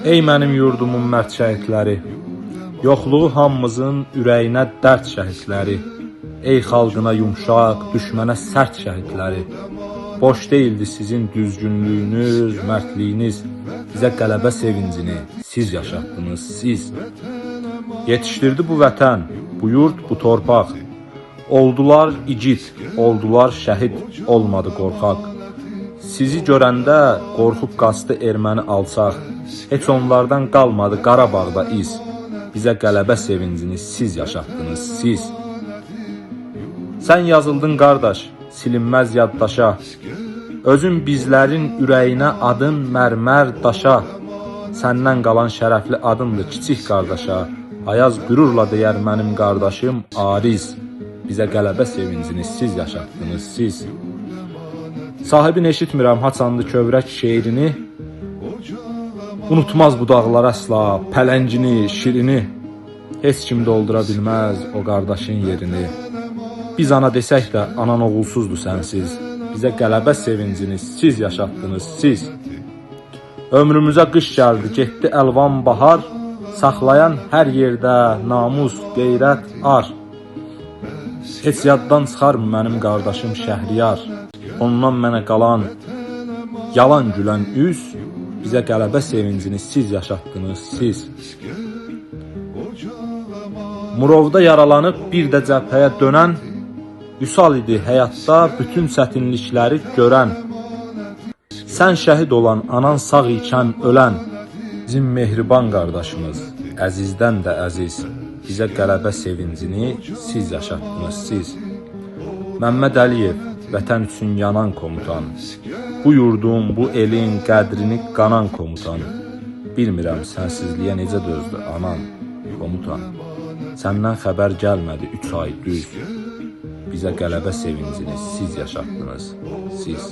Ey mənim yurdumun mərd şəhidləri, yoxluğu hamımızın ürəyinə dərd şəhidləri. Ey xalqına yumşaq, düşmənə sərt şəhidləri. Boş değildi sizin düzgünlüyünüz, mərdliyiniz, bizə qələbə sevincini siz yaşatdınız, siz. Yetişdirdi bu vətən, bu yurt, bu torpaq. Oldular igid, oldular şəhid, olmadı qorxaq. Sizi görəndə qorxub qaçdı erməni alçaq. Heç onlardan qalmadı Qarabağda iz. Bizə qələbə sevincini siz yaşatdınız, siz. Sən yazıldın qardaş, silinməz yaddaşa. Özün bizlərin ürəyinə adın mərmər daşa. Səndən qalan şərəfli adındır kiçik qardaşa. Ayaz qürurla deyər mənim qardaşım Ariz. Bizə qələbə sevincini siz yaşatdınız, siz. Sahibin eşitmirəm haçandı kövrək şeirini. Unutmaz bu dağlar əsla pələngini, şirini. Heç kim doldura bilməz o qardaşın yerini. Biz ana desək də anan oğulsuzdur sənsiz. Bizə qələbə sevincini siz yaşatdınız, siz. Ömrümüzə qış gəldi, getdi əlvan bahar, saxlayan hər yerdə namus, qeyrət, ar. Heç yaddan çıxarmı mənim qardaşım Şəhriyar? Ondan mənə qalan yalan gülən üz, bizə qələbə sevincini siz yaşatdınız, siz. Murovda yaralanıb bir də cəbhəyə dönən Vüsal idi həyatda bütün çətinlikləri görən. Sən şəhid olan, anan sağ ikən ölən, bizim mehriban qardaşımız, əzizdən də əziz, bizə qələbə sevincini siz yaşatdınız, siz. Məmməd Əliyev, vətən üçün yanan komutan, bu yurdun, bu elin qədrini qanan komutan. Bilmirəm sənsizliyə necə dözdü anan, komutan. Səndən xəbər gəlmədi 3 ay düz. Bizə qələbə sevincini siz yaşatdınız, siz.